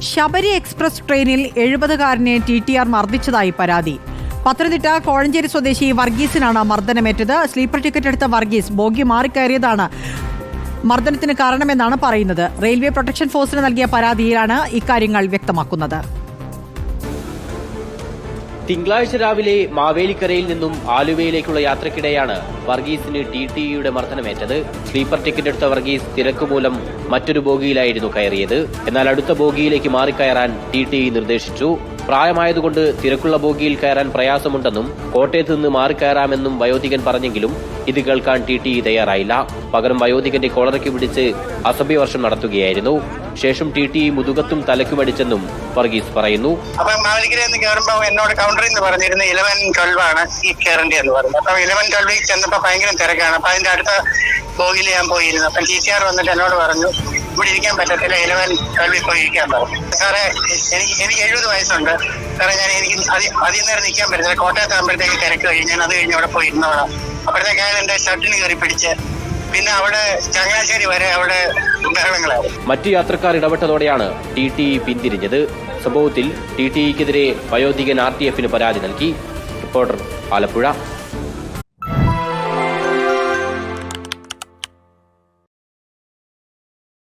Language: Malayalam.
ശബരി എക്സ്പ്രസ് ട്രെയിനിൽ എഴുപതുകാരനെ ടി ടി ആർ മർദ്ദിച്ചതായി പരാതി. പത്തനംതിട്ട കോഴഞ്ചേരി സ്വദേശി വർഗീസിനാണ് മർദ്ദനമേറ്റത്. സ്ലീപ്പർ ടിക്കറ്റ് എടുത്ത വർഗീസ് ബോഗി മാറിക്കയറിയതാണ് മർദ്ദനത്തിന് കാരണമെന്നാണ് പറയുന്നത്. റെയിൽവേ പ്രൊട്ടക്ഷൻ ഫോഴ്സിന് നൽകിയ പരാതിയിലാണ് ഇക്കാര്യങ്ങൾ വ്യക്തമാക്കുന്നത്. തിങ്കളാഴ്ച രാവിലെ മാവേലിക്കരയിൽ നിന്നും ആലുവയിലേക്കുള്ള യാത്രക്കിടെയാണ് വർഗീസിന് ടി ടി ഇയുടെ മർദ്ദനമേറ്റത്. സ്ലീപ്പർ ടിക്കറ്റ് എടുത്ത വർഗീസ് തിരക്ക് മൂലം മറ്റൊരു ബോഗിയിലായിരുന്നു കയറിയത്. എന്നാൽ അടുത്ത ബോഗിയിലേക്ക് മാറിക്കയറാൻ ടി ടി നിർദ്ദേശിച്ചു. പ്രായമായതുകൊണ്ട് തിരക്കുള്ള ബോഗിയിൽ കയറാൻ പ്രയാസമുണ്ടെന്നും കോട്ടയത്ത് നിന്ന് മാറിക്കയറാമെന്നും വയോധികൻ പറഞ്ഞെങ്കിലും ഇത് കേൾക്കാൻ ടി ടി തയ്യാറായില്ല. പകരം വയോധികന്റെ കോളറയ്ക്ക് പിടിച്ച് അസഭ്യവർഷം നടത്തുകയായിരുന്നു. ശേഷം ടി ടി മുതുകത്തും തലക്കുമടിച്ചെന്നും വർഗീസ് പറയുന്നു. എന്നോട് കൗണ്ടറിൽ നിന്ന് പറഞ്ഞിരുന്നു ഇലവൻ ട്വൽവ് ആണ് ഈ കയറേണ്ടി എന്ന് പറഞ്ഞു. അപ്പൊ ഇലവൻ ട്വൽവിൽ ചെന്നപ്പോ ഭയങ്കര തിരക്കാണ്. അപ്പൊ അതിന്റെ അടുത്ത ബോഗിൽ ഞാൻ പോയിരുന്നു. അപ്പം ടി സി ആർ വന്നിട്ട് എന്നോട് പറഞ്ഞു ഇവിടെ ഇരിക്കാൻ പറ്റത്തില്ല ഇലവൻ ട്വൽവിൽ പോയി ഇരിക്കാൻ പറഞ്ഞു. സാറേ എനിക്ക് എനിക്ക് എഴുപത് വയസ്സുണ്ട്. സാറേ ഞാൻ എനിക്ക് അതി അധികം നേരം നിൽക്കാൻ പറ്റത്തില്ല കോട്ടയത്ത് ആകുമ്പോഴത്തേക്ക് തിരക്ക് കഴിഞ്ഞ് ഞാൻ അത് കഴിഞ്ഞ് അവിടെ പോയി ഇരുന്നോളാം. അപ്പോഴത്തേക്ക് എന്റെ ഷർട്ടിന് കയറി പിടിച്ച് പിന്നെ അവിടെ ചങ്ങനാശ്ശേരി വരെ അവിടെ മറ്റു യാത്രക്കാർ ഇടപെട്ടതോടെയാണ് ടി ടി പിന്തിരിഞ്ഞത്. സംഭവത്തിൽ ടി ടിക്കെതിരെ വയോധികൻ ആർ ടി എഫിന് പരാതി നൽകി. റിപ്പോർട്ടർ ആലപ്പുഴ.